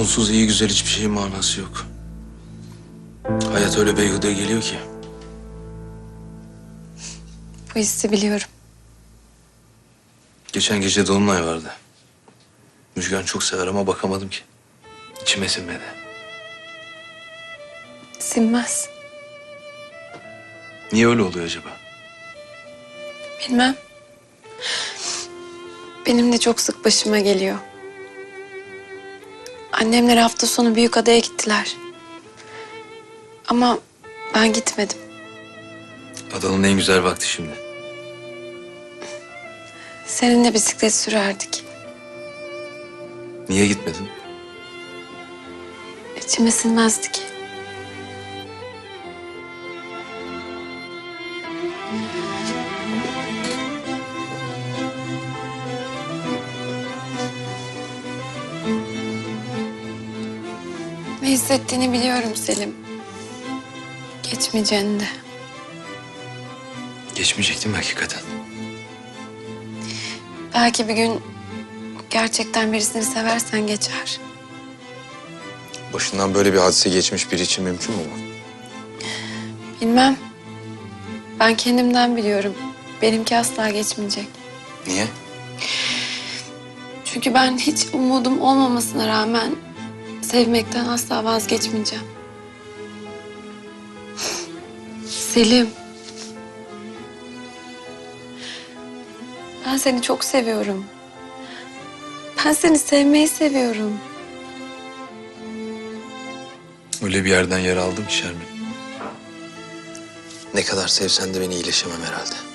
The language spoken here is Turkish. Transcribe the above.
Onsuz iyi güzel hiçbir şeyin manası yok. Hayat öyle beyhude geliyor ki. Bu hissi biliyorum. Geçen gece Dolunay vardı. Müjgan çok sever ama bakamadım ki. İçime sinmedi. Sinmez. Niye öyle oluyor acaba? Bilmem. Benim de çok sık başıma geliyor. Annemler hafta sonu büyük adaya gittiler. Ama ben gitmedim. Adanın en güzel vakti şimdi. Seninle bisiklet sürerdik. Niye gitmedin? İçime sinmezdi ki. Ne hissettiğini biliyorum Selim. Geçmeyeceğini de. Geçmeyecektim hakikaten. Belki bir gün gerçekten birisini seversen geçer. Başından böyle bir hadise geçmiş biri için mümkün mü bu? Bilmem. Ben kendimden biliyorum. Benimki asla geçmeyecek. Niye? Çünkü ben hiç umudum olmamasına rağmen sevmekten asla vazgeçmeyeceğim. Selim. Ben seni çok seviyorum. Ben seni sevmeyi seviyorum. Öyle bir yerden yer aldım Şermin. Ne kadar sevsen de beni iyileşemem herhalde.